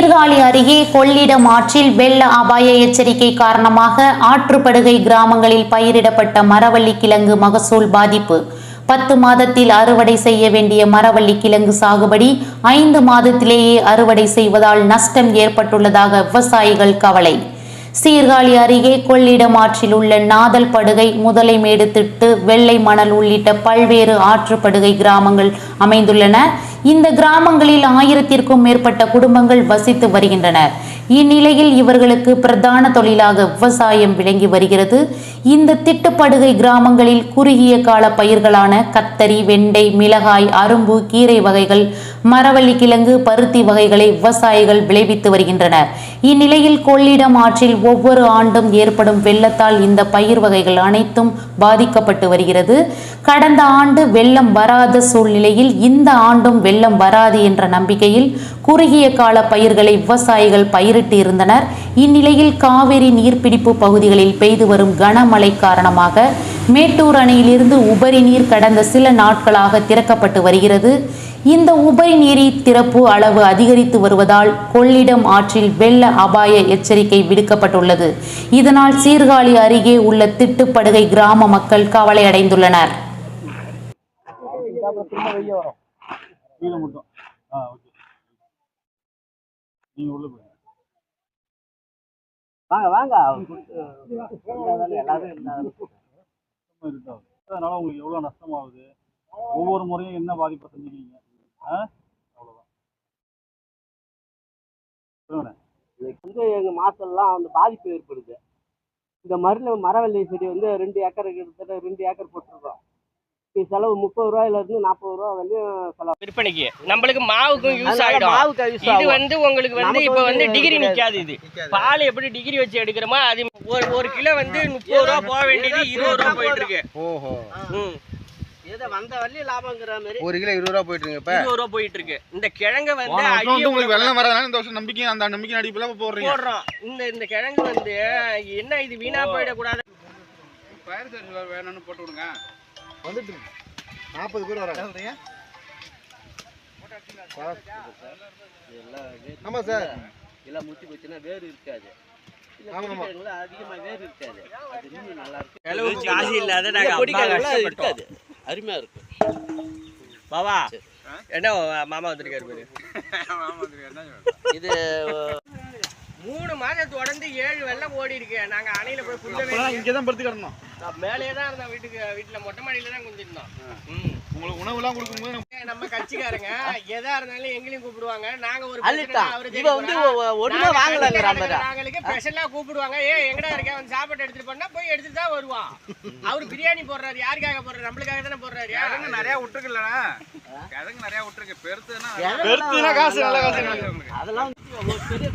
சீர்காழி அருகே கொள்ளிடம் ஆற்றில் வெள்ள அபாய எச்சரிக்கை காரணமாக ஆற்றுப்படுகை கிராமங்களில் பயிரிடப்பட்ட மரவள்ளி கிழங்கு மகசூல் பாதிப்பு. பத்து மாதத்தில் அறுவடை செய்ய வேண்டிய மரவள்ளி கிழங்கு சாகுபடி ஐந்து மாதத்திலேயே அறுவடை செய்வதால் நஷ்டம் ஏற்பட்டுள்ளதாக விவசாயிகள் கவலை. சீர்காழி அருகே கொள்ளிடம் ஆற்றில் உள்ள நாதல் படுகை முதலைமேடு திட்டு வெள்ளை மணல் உள்ளிட்ட பல்வேறு ஆற்றுப்படுகை கிராமங்கள் அமைந்துள்ளன. இந்த கிராமங்களில் ஆயிரத்திற்கும் மேற்பட்ட குடும்பங்கள் வசித்து வருகின்றனர் இந்நிலையில் இவர்களுக்கு பிரதான தொழிலாக விவசாயம் விளங்கி வருகிறது. இந்த திட்டுப்படுகை கிராமங்களில் குறுகிய கால பயிர்களான கத்தரி வெண்டை மிளகாய் அரும்பு கீரை வகைகள் மரவள்ளி கிழங்கு பருத்தி வகைகளை விவசாயிகள் விளைவித்து வருகின்றனர். இந்நிலையில் கொள்ளிடம் ஆற்றில் ஒவ்வொரு ஆண்டும் ஏற்படும் வெள்ளத்தால் இந்த பயிர் வகைகள் அனைத்தும் பாதிக்கப்பட்டு வருகிறது. கடந்த ஆண்டு வெள்ளம் வராத சூழ்நிலையில் இந்த ஆண்டும் வெள்ளம் வராது என்ற நம்பிக்கையில் குறுகிய கால பயிர்களை விவசாயிகள் பயிரிட்டு இருந்தனர். இந்நிலையில் காவிரி நீர்பிடிப்பு பகுதிகளில் பெய்து வரும் கனமழை காரணமாக மேட்டூர் அணையிலிருந்து உபரி நீர் கடந்த சில நாட்களாக திறக்கப்பட்டு வருகிறது. இந்த உபரி நீரை திறப்பு அளவு அதிகரித்து வருவதால் கொள்ளிடம் ஆற்றில் வெள்ள அபாய எச்சரிக்கை விடுக்கப்பட்டுள்ளது. இதனால் சீர்காழி அருகே உள்ள திட்டுப்படுகை கிராம மக்கள் கவலை அடைந்துள்ளனர் வாங்க வாங்க. எல்லாரும் இருந்தாதானே. இருக்காது. அதனால உங்களுக்கு எவ்வளவு நஷ்டமாகுது? ஒவ்வொரு முறையும் என்ன பாதிப்பை செஞ்சுக்கிறீங்க ஆ? அவ்வளவுதான். சொல்லுங்க. இதுக்கு வந்து எங்கள் மாசம்லாம் வந்து பாதிப்பு ஏற்படுது. இந்த மருள மரவள்ளி செடி வந்து ரெண்டு ஏக்கர் கிட்டத்தட்ட ரெண்டு ஏக்கர் போட்டிருக்கோம். செலவு முப்பது ரூபாயில இருந்து நாற்பது ரூபா வரையும் செலவு. விற்பனைக்கு. நம்மளுக்கு மாவுக்கும் யூஸ் ஆயிடும் மாவுக்கு இது. வந்து உங்களுக்கு வந்து இப்ப வந்து டிகிரி. நிக்காது இது. பால் எப்படி டிகிரி வச்சு எடுக்கிறோமோ அது ஒரு ஒரு கிலோ வந்து முப்பது ரூபா போக வேண்டியது இருபது ரூபா போயிட்டு இருக்கு ஓஹோ. ம். ஏதோ வந்த வரையும் லாபங்கிற மாதிரி. ஒரு கிலோ இருபது ரூபா போயிட்டு இருக்கு இப்ப. இருபது ரூபா போயிட்டு இருக்கு இந்த கிழங்கு வந்து உங்களுக்கு வெள்ளம் வரதுனால இந்த வருஷம் நம்பிக்கை அந்த நம்பிக்கை அடிப்புல போடுறீங்க. போடுறோம். இந்த இந்த கிழங்கு வந்து என்ன இது வீணா போயிடக்கூடாது. பயிர் தரிசு வேணும்னு போட்டு விடுங்க வந்துட்டு நாற்பது பேர் வராங்க. ஆமா சார். எல்லாம் முத்தி போச்சுன்னா வேர் இருக்காது. அருமையா இருக்கும். பாவா. என்ன மாமா வந்திருக்காரு பாரு. இது மூணு மாதம் தொடர்ந்து ஏழு வெள்ளம் ஓடி இருக்கு நாங்க அணையில போய் புள்ள இங்கே தான் படுத்து கிடந்தோம் மேலேயே தான் இருந்தோம் வீட்டுக்கு வீட்டுல மொட்டை மாடியில தான் குந்திருந்தோம். ம். உங்களுக்கு உணவுலாம் கொடுக்கும்போது நம்ம கட்சிக்காரங்க எதா இருந்தாலும் எங்களையும் கூப்பிடுவாங்க. நாங்க ஒரு இவ வந்து ஒண்ணுமே நாங்களுக்கு ஸ்பெஷலா கூப்பிடுவாங்க. ஏ எங்கடா இருக்க? வந்து சாப்பாடு எடுத்துட்டு போனா போய் எடுத்துட்டு தான் வருவான். அவரு பிரியாணி போடுறாரு. யாருக்காக போடுறாரு? நம்மளுக்காக தானே போடுறாரு. கிழங்கு நிறைய விட்டுருக்குல்லண்ணா கிழங்கு நிறைய விட்டுருக்கு. பெருத்துனா பெருத்துனா காசு நல்ல காசு அதெல்லாம் பெரிய